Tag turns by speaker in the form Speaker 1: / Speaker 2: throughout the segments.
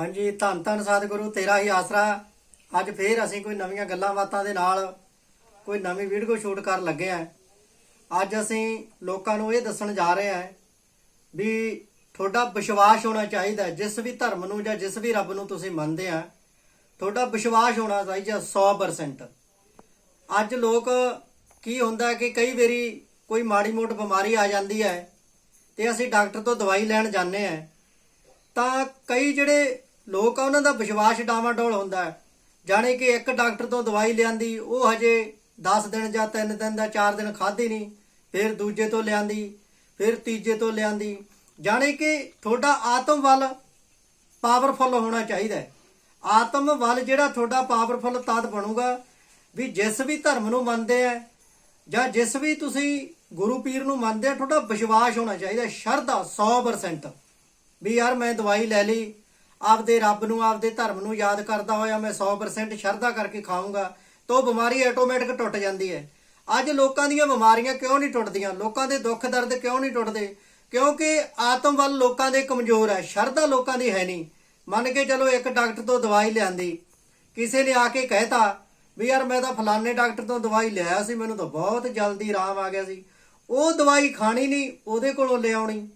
Speaker 1: ਹਾਂਜੀ, ਧੰਨ ਧੰਨ ਸਤਿਗੁਰੂ, ਤੇਰਾ ਹੀ ਆਸਰਾ। ਅੱਜ ਫੇਰ ਅਸੀਂ ਕੋਈ ਨਵੀਆਂ ਗੱਲਾਂ ਬਾਤਾਂ ਦੇ ਨਾਲ ਕੋਈ ਨਵੀਂ ਵੀਡੀਓ ਸ਼ੂਟ ਕਰਨ ਲੱਗੇ ਆ। ਅੱਜ ਅਸੀਂ ਲੋਕਾਂ ਨੂੰ ਇਹ ਦੱਸਣ ਜਾ ਰਹੇ ਹਾਂ ਵੀ ਤੁਹਾਡਾ ਵਿਸ਼ਵਾਸ ਹੋਣਾ ਚਾਹੀਦਾ ਜਿਸ ਵੀ ਧਰਮ ਨੂੰ ਜਾਂ ਜਿਸ ਵੀ ਰੱਬ ਨੂੰ ਤੁਸੀਂ ਮੰਨਦੇ ਆ, ਤੁਹਾਡਾ ਵਿਸ਼ਵਾਸ ਹੋਣਾ ਚਾਹੀਦਾ 100% ਅੱਜ ਲੋਕ ਕੀ ਹੁੰਦਾ ਕਿ ਕਈ ਵਾਰੀ ਕੋਈ ਮਾੜੀ ਮੋਟ ਬਿਮਾਰੀ ਆ ਜਾਂਦੀ ਹੈ ਤੇ ਅਸੀਂ ਡਾਕਟਰ ਤੋਂ ਦਵਾਈ ਲੈਣ ਜਾਂਦੇ ਆ, ਤਾਂ ਕਈ ਜਿਹੜੇ ਲੋਕ ਉਹਨਾਂ ਦਾ ਵਿਸ਼ਵਾਸ ਡਾਵਾਡੋਲ ਹੁੰਦਾ ਹੈ। ਜਾਣੇ ਕਿ ਇੱਕ ਡਾਕਟਰ ਤੋਂ ਦਵਾਈ ਲਿਆਂਦੀ, ਉਹ ਹਜੇ 10 ਦਿਨ ਜਾਂ 3 ਦਿਨ ਦਾ 4 ਦਿਨ ਖਾਧੀ ਨਹੀਂ, ਫਿਰ ਦੂਜੇ ਤੋਂ ਲਿਆਂਦੀ, ਫਿਰ ਤੀਜੇ ਤੋਂ ਲਿਆਂਦੀ। ਜਾਣੇ ਕਿ ਤੁਹਾਡਾ ਆਤਮ ਵੱਲ ਪਾਵਰਫੁਲ ਹੋਣਾ ਚਾਹੀਦਾ ਹੈ। ਆਤਮ ਵੱਲ ਜਿਹੜਾ ਤੁਹਾਡਾ ਪਾਵਰਫੁਲ ਤਾਤ ਬਣੂਗਾ ਵੀ ਜਿਸ ਵੀ ਧਰਮ ਨੂੰ ਮੰਨਦੇ ਆ, ਜਾਂ ਜਿਸ ਵੀ ਤੁਸੀਂ ਗੁਰੂ ਪੀਰ ਨੂੰ ਮੰਨਦੇ ਆ, ਤੁਹਾਡਾ ਵਿਸ਼ਵਾਸ ਹੋਣਾ ਚਾਹੀਦਾ ਸ਼ਰਧਾ 100% ਵੀ ਯਾਰ ਮੈਂ ਦਵਾਈ ਲੈ ਲਈ ਆਪਦੇ ਰੱਬ ਨੂੰ, ਆਪਦੇ ਧਰਮ ਨੂੰ ਯਾਦ ਕਰਦਾ ਹੋਇਆ ਮੈਂ 100% ਸ਼ਰਧਾ ਕਰਕੇ ਖਾਊਂਗਾ ਤਾਂ ਉਹ ਬਿਮਾਰੀ ਆਟੋਮੈਟਿਕ ਟੁੱਟ ਜਾਂਦੀ ਹੈ। ਅੱਜ ਲੋਕਾਂ ਦੀਆਂ ਬਿਮਾਰੀਆਂ ਕਿਉਂ ਨਹੀਂ ਟੁੱਟਦੀਆਂ? ਲੋਕਾਂ ਦੇ ਦੁੱਖ ਦਰਦ ਕਿਉਂ ਨਹੀਂ ਟੁੱਟਦੇ? ਕਿਉਂਕਿ ਆਤਮ ਵੱਲ ਲੋਕਾਂ ਦੇ ਕਮਜ਼ੋਰ ਹੈ, ਸ਼ਰਧਾ ਲੋਕਾਂ ਦੀ ਹੈ ਨਹੀਂ। ਮੰਨ ਕੇ ਚਲੋ ਇੱਕ ਡਾਕਟਰ ਤੋਂ ਦਵਾਈ ਲਿਆਂਦੀ, ਕਿਸੇ ਨੇ ਆ ਕੇ ਕਹਿਤਾ ਵੀ ਯਾਰ ਮੈਂ ਤਾਂ ਫਲਾਣੇ ਡਾਕਟਰ ਤੋਂ ਦਵਾਈ ਲਿਆ ਸੀ, ਮੈਨੂੰ ਤਾਂ ਬਹੁਤ ਜਲਦੀ ਆਰਾਮ ਆ ਗਿਆ ਸੀ। ਉਹ ਦਵਾਈ ਖਾਣੀ ਨਹੀਂ, ਉਹਦੇ ਕੋਲੋਂ ਲਿਆਉਣੀ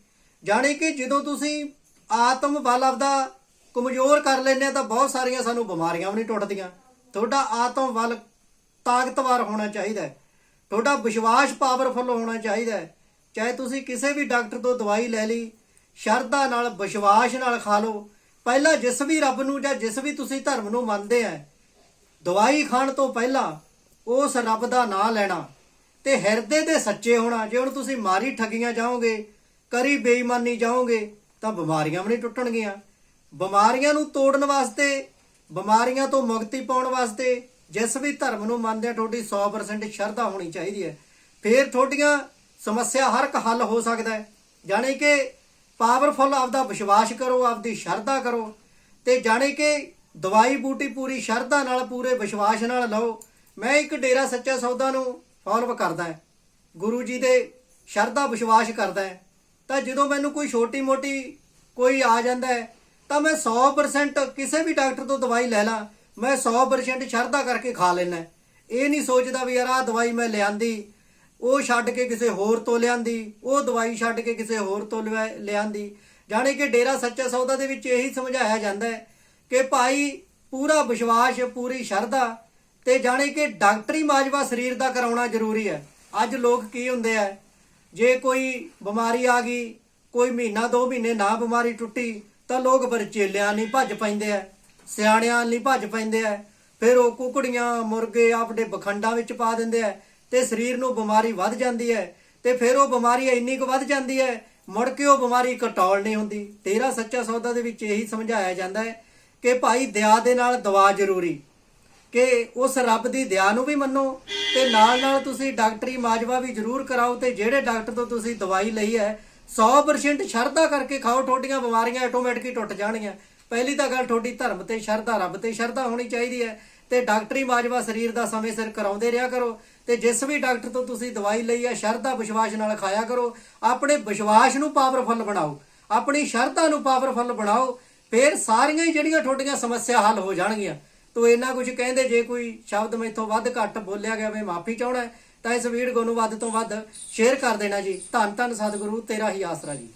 Speaker 1: ਜਾਣੀ ਕਿ ਜਦੋਂ ਤੁਸੀਂ ਆਤਮ ਬਲ ਆਪਦਾ ਕਮਜ਼ੋਰ ਕਰ ਲੈਂਦੇ ਆ ਤਾਂ ਬਹੁਤ ਸਾਰੀਆਂ ਸਾਨੂੰ ਬਿਮਾਰੀਆਂ ਵੀ ਨਹੀਂ ਟੁੱਟਦੀਆਂ। ਤੁਹਾਡਾ ਆਤਮ ਬਲ ਤਾਕਤਵਰ ਹੋਣਾ ਚਾਹੀਦਾ ਹੈ। ਤੁਹਾਡਾ ਵਿਸ਼ਵਾਸ ਪਾਵਰਫੁਲ ਹੋਣਾ ਚਾਹੀਦਾ ਹੈ। ਚਾਹੇ ਤੁਸੀਂ ਕਿਸੇ ਵੀ ਡਾਕਟਰ ਤੋਂ ਦਵਾਈ ਲੈ ਲਈ, ਸ਼ਰਧਾ ਨਾਲ, ਵਿਸ਼ਵਾਸ ਨਾਲ ਖਾ ਲਓ। ਪਹਿਲਾਂ ਜਿਸ ਵੀ ਰੱਬ ਨੂੰ ਜਾਂ ਜਿਸ ਵੀ ਤੁਸੀਂ ਧਰਮ ਨੂੰ ਮੰਨਦੇ ਆ, ਦਵਾਈ ਖਾਣ ਤੋਂ ਪਹਿਲਾਂ ਉਸ ਰੱਬ ਦਾ ਨਾਮ ਲੈਣਾ ਤੇ ਹਿਰਦੇ ਦੇ ਸੱਚੇ ਹੋਣਾ। ਜੇ ਹੁਣ ਤੁਸੀਂ ਮਾਰੀ ਠੱਗੀਆਂ ਜਾਓਗੇ, ਕਰੀ ਬੇਈਮਾਨੀ ਜਾਓਗੇ, ਤਾਂ ਬਿਮਾਰੀਆਂ ਵੀ ਨਹੀਂ ਟੁੱਟਣਗੀਆਂ। ਬਿਮਾਰੀਆਂ ਨੂੰ ਤੋੜਨ ਵਾਸਤੇ, ਬਿਮਾਰੀਆਂ ਤੋਂ ਮੁਕਤੀ ਪਾਉਣ ਵਾਸਤੇ ਜਿਸ ਵੀ ਧਰਮ ਨੂੰ ਮੰਨਦੇ ਆ, ਤੁਹਾਡੀ 100% ਸ਼ਰਧਾ ਹੋਣੀ ਚਾਹੀਦੀ ਹੈ। ਫਿਰ ਤੁਹਾਡੀਆਂ ਸਮੱਸਿਆ ਹਰ ਇੱਕ ਹੱਲ ਹੋ ਸਕਦਾ ਹੈ। ਜਾਣੀ ਕਿ ਪਾਵਰਫੁਲ ਆਪਦਾ ਵਿਸ਼ਵਾਸ ਕਰੋ, ਆਪਦੀ ਸ਼ਰਧਾ ਕਰੋ ਤੇ ਜਾਣੀ ਕਿ ਦਵਾਈ ਬੂਟੀ ਪੂਰੀ ਸ਼ਰਧਾ ਨਾਲ, ਪੂਰੇ ਵਿਸ਼ਵਾਸ ਨਾਲ ਲਓ। ਮੈਂ ਇੱਕ ਡੇਰਾ ਸੱਚਾ ਸੌਦਾ ਨੂੰ ਫਾਲੋ ਕਰਦਾ ਹਾਂ। ਗੁਰੂ ਜੀ ਦੇ ਸ਼ਰਧਾ ਵਿਸ਼ਵਾਸ ਕਰਦਾ ਹੈ। ਤਾਂ ਜਦੋਂ ਮੈਨੂੰ ਕੋਈ ਛੋਟੀ ਮੋਟੀ ਕੋਈ ਆ ਜਾਂਦਾ ਹੈ ਤਾਂ ਮੈਂ 100% ਕਿਸੇ ਵੀ ਡਾਕਟਰ ਤੋਂ ਦਵਾਈ ਲੈ ਲਾਂ, ਮੈਂ 100% ਸ਼ਰਧਾ ਕਰਕੇ ਖਾ ਲੈਣਾ ਇਹ ਨਹੀਂ ਸੋਚਦਾ ਵੀ ਯਾਰ ਆਹ ਦਵਾਈ ਮੈਂ ਲਿਆਂਦੀ, ਉਹ ਛੱਡ ਕੇ ਕਿਸੇ ਹੋਰ ਤੋਂ ਲਿਆਂਦੀ, ਉਹ ਦਵਾਈ ਛੱਡ ਕੇ ਕਿਸੇ ਹੋਰ ਤੋਂ ਲਿਆ- ਲਿਆਂਦੀ। ਜਾਣੇ ਕਿ ਡੇਰਾ ਸੱਚਾ ਸੌਦਾ ਦੇ ਵਿੱਚ ਇਹੀ ਸਮਝਾਇਆ ਜਾਂਦਾ ਹੈ ਕਿ ਭਾਈ ਪੂਰਾ ਵਿਸ਼ਵਾਸ, ਪੂਰੀ ਸ਼ਰਧਾ ਤੇ ਜਾਣੇ ਕਿ ਡਾਕਟਰੀ ਮਾਜਵਾ ਸਰੀਰ ਦਾ ਕਰਾਉਣਾ ਜ਼ਰੂਰੀ ਹੈ। ਅੱਜ ਲੋਕ ਕੀ ਹੁੰਦੇ ਆ? ਜੇ ਕੋਈ ਬਿਮਾਰੀ ਆ ਗਈ, ਕੋਈ ਮਹੀਨਾ, ਦੋ ਮਹੀਨੇ ਨਾ ਬਿਮਾਰੀ ਟੁੱਟੀ ਤਾਂ ਲੋਕ ਫਿਰ ਚੇਲਿਆਂ ਨਹੀਂ ਭੱਜ ਪੈਂਦੇ ਆ, ਸਿਆਣਿਆਂ ਨਹੀਂ ਭੱਜ ਪੈਂਦੇ ਆ। ਫਿਰ ਉਹ ਕੁਕੜੀਆਂ, ਮੁਰਗੇ ਆਪਣੇ ਬਖੰਡਾਂ ਵਿੱਚ ਪਾ ਦਿੰਦੇ ਆ ਤੇ ਸਰੀਰ ਨੂੰ ਬਿਮਾਰੀ ਵੱਧ ਜਾਂਦੀ ਹੈ ਤੇ ਫਿਰ ਉਹ ਬਿਮਾਰੀ ਇੰਨੀ ਕੁ ਵੱਧ ਜਾਂਦੀ ਹੈ, ਮੁੜ ਕੇ ਉਹ ਬਿਮਾਰੀ ਕਟੌਲ ਨਹੀਂ ਹੁੰਦੀ। ਤੇਰਾ ਸੱਚਾ ਸੌਦਾ ਦੇ ਵਿੱਚ ਇਹੀ ਸਮਝਾਇਆ ਜਾਂਦਾ ਹੈ ਕਿ ਭਾਈ ਦਇਆ ਦੇ ਨਾਲ ਦਵਾ ਜ਼ਰੂਰੀ। ਕਿ ਉਸ ਰੱਬ ਦੀ ਦਇਆ ਨੂੰ ਵੀ ਮੰਨੋ ਤੇ ਨਾਲ ਨਾਲ ਤੁਸੀਂ ਡਾਕਟਰੀ ਮਾਜਵਾ ਵੀ ਜ਼ਰੂਰ ਕਰਾਓ ਤੇ ਜਿਹੜੇ ਡਾਕਟਰ ਤੋਂ ਤੁਸੀਂ ਦਵਾਈ ਲਈ ਹੈ 100% ਸ਼ਰਧਾ ਕਰਕੇ ਖਾਓ, ਤੁਹਾਡੀਆਂ ਬਿਮਾਰੀਆਂ ਆਟੋਮੈਟਿਕ ਹੀ ਟੁੱਟ ਜਾਣਗੀਆਂ। ਪਹਿਲੀ ਤਾਂ ਗੱਲ ਤੁਹਾਡੀ ਧਰਮ ਤੇ ਸ਼ਰਧਾ, ਰੱਬ ਤੇ ਸ਼ਰਧਾ ਹੋਣੀ ਚਾਹੀਦੀ ਹੈ। ਤੇ ਡਾਕਟਰੀ ਮਾਜਵਾ ਸਰੀਰ ਦਾ ਸਮੇਂ ਸਿਰ ਕਰਾਉਂਦੇ ਰਿਹਾ ਕਰੋ। ਤੇ ਜਿਸ ਵੀ ਡਾਕਟਰ ਤੋਂ ਤੁਸੀਂ ਦਵਾਈ ਲਈ ਹੈ, ਸ਼ਰਧਾ, ਵਿਸ਼ਵਾਸ ਨਾਲ ਖਾਇਆ ਕਰੋ। ਆਪਣੇ ਵਿਸ਼ਵਾਸ ਨੂੰ ਪਾਵਰਫੁੱਲ ਬਣਾਓ। ਆਪਣੀ ਸ਼ਰਧਾ ਨੂੰ ਪਾਵਰਫੁੱਲ ਬਣਾਓ। ਫਿਰ ਸਾਰੀਆਂ ਹੀ ਜਿਹੜੀਆਂ ਤੁਹਾਡੀਆਂ ਸਮੱਸਿਆ ਹੱਲ ਹੋ ਜਾਣਗੀਆਂ। ਤੋ ਇੰਨਾ ਕੁਝ ਕਹਿੰਦੇ, ਜੇ ਕੋਈ ਸ਼ਬਦ ਮੈਥੋਂ ਵੱਧ ਘੱਟ ਬੋਲਿਆ ਗਿਆ, ਮੈਂ ਮਾਫੀ ਚਾਹਣਾ ਤਾਂ ਇਸ ਵੀਡੀਓ ਨੂੰ ਵੱਧ ਤੋਂ ਵੱਧ ਸ਼ੇਅਰ ਕਰ ਦੇਣਾ ਜੀ। ਧੰਨ ਧੰਨ ਸਤਿਗੁਰੂ, ਤੇਰਾ ਹੀ ਆਸਰਾ ਜੀ।